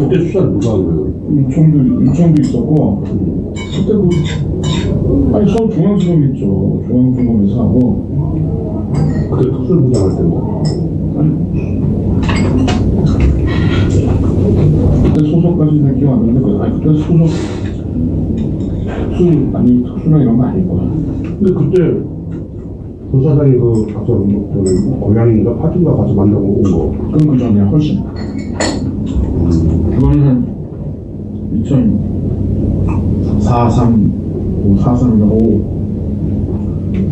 그때 수사를 누가 한 거예요? 윤총도 윤총도 있었고 그때 그 아니 서울 중앙지검 있죠 중앙지검에서 하고 그때 특수부장 할 때인가? 그때 소속까지는 기억 안 나는데 그- 아니 그때 소속 특수 아니 특수나 이런 거 거야 근데 그때 조사장이 그 가서 뭐 저기 고향인가 파주인가 가서 만나고 온 거. 그건 그 전에 훨씬 그거는 한 2004, 3, 5, 4, 3, 5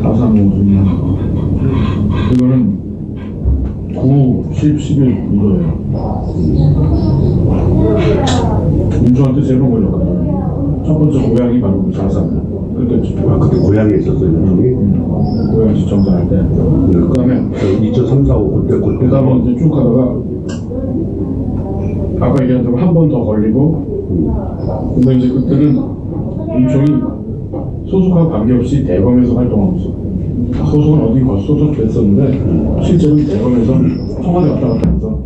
4, 3, 5 중에 이거는 9, 10, 11 이거예요. 민주한테 세번 걸렸거든 첫 번째 고양이 바로 그 4, 3 그때 아 그때 고향에 있었어요, 형이. 고양이 지정자 할때. 그 다음에 2003, 4, 5 그때 그 그때 다음에 이제 쭉 가다가 아까 얘기한 대로 한 번 더 걸리고 근데 이제 그때는 윤총이 소속과 관계없이 대검에서 활동하고 있어 소속은 어디 가 소속됐었는데 실제로는 대검에서 청와대 왔다 갔다 해서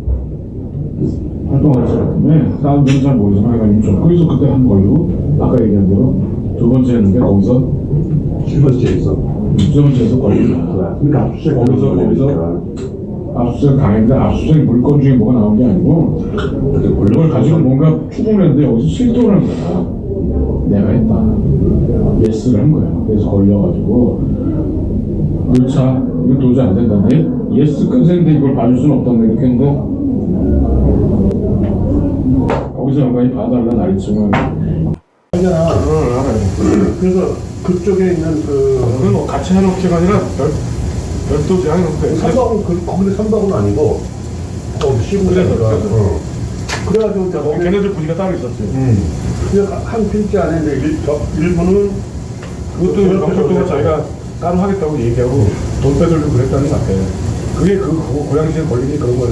활동을 했었기 때문에 사람들은 잘 모르지만 약간 윤총 거기서 그때 한번 걸리고 아까 얘기한 대로 두 번째 했는데 거기서 7번째에서. 두 번째에서 걸리고. 그러니까 거기서, 거기서 압수수색 당했는데 압수수색 물건 중에 뭐가 나온 게 아니고 그걸 가지고 뭔가 추궁을 했는데 여기서 실토를 한 거야. 내가 했다. 예스를 한 거야. 그래서 걸려가지고. 그자 이건 도저히 안 된다 네? 예스 끈세인데 이걸 봐줄 수는 없다 이렇게 했는데? 거기서 영감이 봐달라 하잖아. 알아요 그래서 그쪽에 있는 그 그건 뭐 같이 업체가 아니라 별, 별도지 하는 업체 삼박은 그 거기는 삼박은 아니고 거기 시부장 그래서, 그래서. 어. 그래가지고 이제 거기 걔네들 분위기가 따로 있었지 음. 그냥 한 필지 안에 이제 일, 저, 일부는 그것도 경찰도가 자기가 따로 하겠다고 얘기하고 돈 빼돌리고 그랬다는 것 같아. 그게 그 고- 고양시에 걸리니 그런 거야.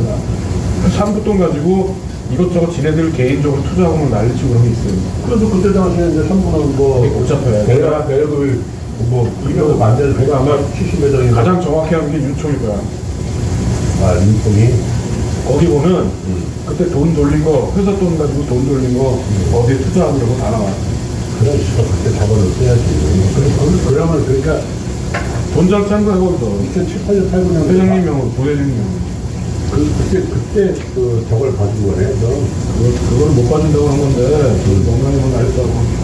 삼부돈 가지고 이것저것 지네들 개인적으로 투자하고 막 난리치고 그런 게 있어요. 그래서 그때 당시에 이제 삼부는 뭐 되게 복잡해. 배가 배를 뭐 이거 만들 배가 아마 70m인가 가장 정확히 하는 게 윤총일 거야. 아 윤통이 거기 보면 그때 돈 돌린 거, 회사 돈 가지고 돈 돌린 거 어디에 투자하고 이런 거다 나와. 그런 식으로 그때 잡아놓어야지 그래, 그- 그러면 그러니까 돈 잘 짠 거야, 거기서. 2007, 8년, 8, 9년 회장님 명으로, 부회장님 명으로. 그, 그때 그때 그 저걸 봐준 거네 너 그걸, 그걸 못 받는다고 한 건데, 농간이 뭐 난리 싸고.